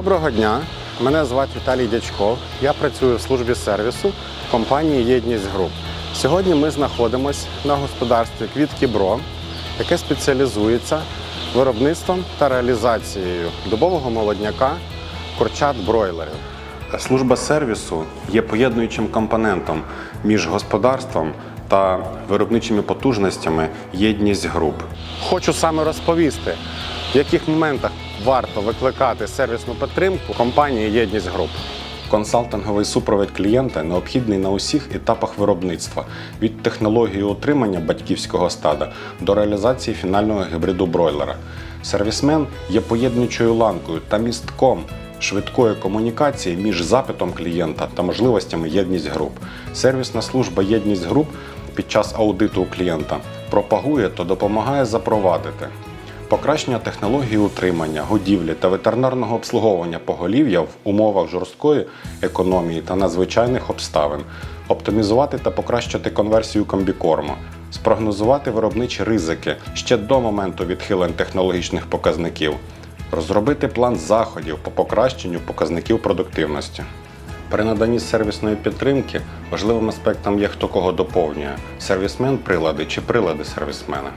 Доброго дня. Мене звати Віталій Дячков. Я працюю в службі сервісу компанії Єдність Груп. Сьогодні ми знаходимося на господарстві Квітки Бро, яке спеціалізується виробництвом та реалізацією дубового молодняка курчат бройлерів. Служба сервісу є поєднуючим компонентом між господарством та виробничими потужностями єдність груп. Хочу саме розповісти, в яких моментах варто викликати сервісну підтримку компанії Єдність Груп. Консалтинговий супровід клієнта необхідний на усіх етапах виробництва від технології утримання батьківського стада до реалізації фінального гібриду бройлера. Сервісмен є поєднуючою ланкою та містком швидкої комунікації між запитом клієнта та можливостями єдність груп. Сервісна служба єдність груп під час аудиту у клієнта пропагує та допомагає запровадити покращення технології утримання, годівлі та ветеринарного обслуговування поголів'я в умовах жорсткої економії та надзвичайних обставин, оптимізувати та покращити конверсію комбікорму, спрогнозувати виробничі ризики ще до моменту відхилень технологічних показників, розробити план заходів по покращенню показників продуктивності. При наданні сервісної підтримки важливим аспектом є хто кого доповнює: сервісмен прилади чи прилади сервісмена.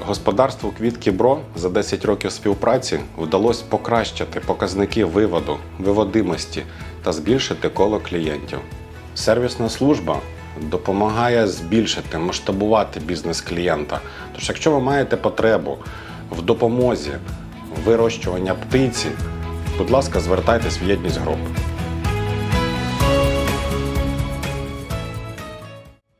Господарству Квітки Бро за 10 років співпраці вдалося покращити показники виводу, виводимості та збільшити коло клієнтів. Сервісна служба допомагає збільшити, масштабувати бізнес клієнта. Тож, якщо ви маєте потребу в допомозі вирощування птиці, будь ласка, звертайтесь в єдність груп.